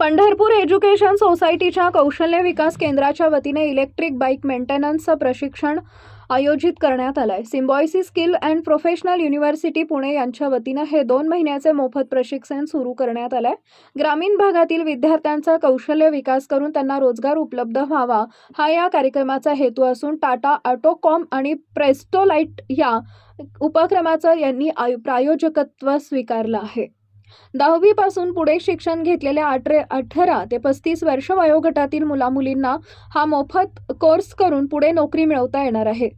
Pandharpur education सोसायटीच्या कौशल्य विकास केंद्राच्या वतीने इलेक्ट्रिक बाईक मेंटेनन्सचं प्रशिक्षण आयोजित करण्यात आलं आहे Symbiosis skill and professional university Pune यांच्या वतीनं हे दोन महिन्याचे मोफत प्रशिक्षण सुरू करण्यात आलं आहे ग्रामीण भागातील विद्यार्थ्यांचा कौशल्य विकास करून त्यांना रोजगार उपलब्ध व्हावा हा या कार्यक्रमाचा हेतू असून टाटा ऑटोकॉम आणि प्रेस्टोलाइट या उपक्रमाचं यांनी आयु प्रायोजकत्व स्वीकारलं आहे. दहावीपासून पुढे शिक्षण घेतलेल्या अठरे अठरा ते पस्तीस वर्ष वयोगटातील मुलामुलींना हा मोफत कोर्स करून पुढे नोकरी मिळवता येणार आहे.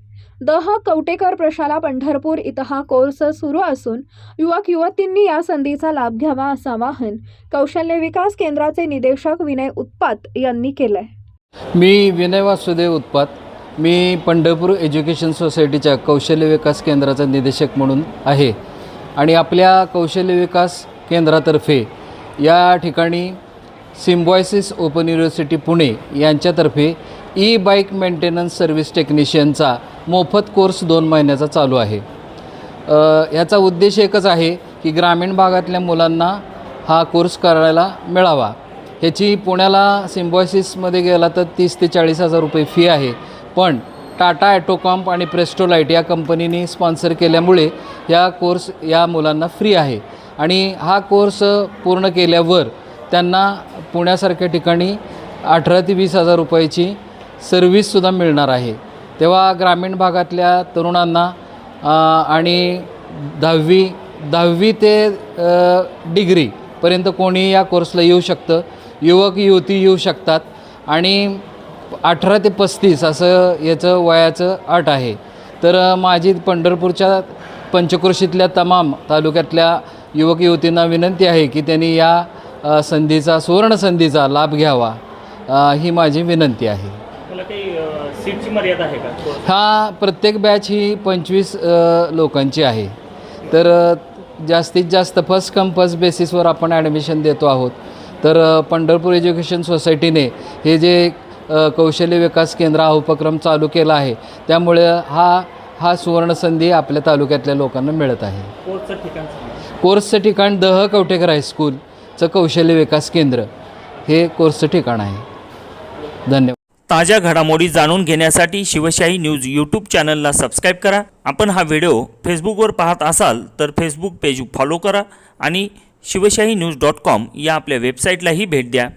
दह कवटेकर प्रशाला पंढरपूर इथं हा कोर्स सुरू असून युवक युवतींनी या संधीचा लाभ घ्यावा असं आवाहन कौशल्य विकास केंद्राचे निदेशक विनय उत्पात यांनी केलंय. मी विनय वासुदेव उत्पात. मी पंढरपूर एज्युकेशन सोसायटीच्या कौशल्य विकास केंद्राचा निदेशक म्हणून आहे. आणि आपल्या कौशल्य विकास केंद्रातर्फे. या ठिकाणी सिम्बॉयसिस ओपन युनिव्हर्सिटी पुणे यांच्यातर्फे ई बाईक मेंटेनन्स सर्व्हिस टेक्निशियनचा मोफत कोर्स दोन महिन्याचा चालू आहे. ह्याचा उद्देश एकच आहे की ग्रामीण भागातल्या मुलांना हा कोर्स करायला मिळावा. ह्याची पुण्याला सिम्बॉयसिसमध्ये गेला तर तीस ते चाळीस हजार रुपये फी आहे. पण टाटा ॲटोकॉम्प आणि प्रेस्टोलाईट या कंपनीने स्पॉन्सर केल्यामुळे या कोर्स या मुलांना फ्री आहे. आणि हा कोर्स पूर्ण केल्यावर त्यांना पुण्यासारख्या ठिकाणी अठरा ते वीस हजार रुपयाची सर्व्हिससुद्धा मिळणार आहे. तेव्हा ग्रामीण भागातल्या तरुणांना आणि दहावी दहावी ते डिग्रीपर्यंत कोणी या कोर्सला येऊ शकतं. युवक युवती येऊ शकतात आणि अठरा ते पस्तीस असं याचं वयाचं अट आहे. तर माझी पंढरपूरच्या पंचक्रोशीतल्या तमाम तालुक्यातल्या युवक युवतींना विनंती आहे की त्यांनी या संधीचा सुवर्ण संधीचा लाभ घ्यावा. ही माझी विनंती आहे. सीटची मर्यादा आहे का? हा प्रत्येक बॅच ही पंचवीस लोकांची आहे. तर जास्तीत जास्त फर्स्ट कम फर्स्ट बेसिसवर आपण ॲडमिशन देतो आहोत. तर पंढरपूर एज्युकेशन सोसायटीने हे जे कौशल्य विकास केंद्र हा उपक्रम चालू केला आहे. त्यामुळे हा हा सुवर्णसंधी आपल्या तालुक्यातल्या लोकांना मिळत आहे. कोर्सचं ठिकाण सांगा. कोर्सचं ठिकाण दह कवटेकर हायस्कूलचं कौशल्य विकास केंद्र हे कोर्सचं ठिकाण आहे. धन्यवाद. ताज्या घडामोडी जाणून घेण्यासाठी शिवशाही न्यूज यूट्यूब चॅनलला सबस्क्राईब करा. आपण हा व्हिडिओ फेसबुकवर पाहत असाल तर फेसबुक पेज फॉलो करा आणि शिवशाही न्यूज डॉट कॉम या आपल्या वेबसाईटलाही भेट द्या.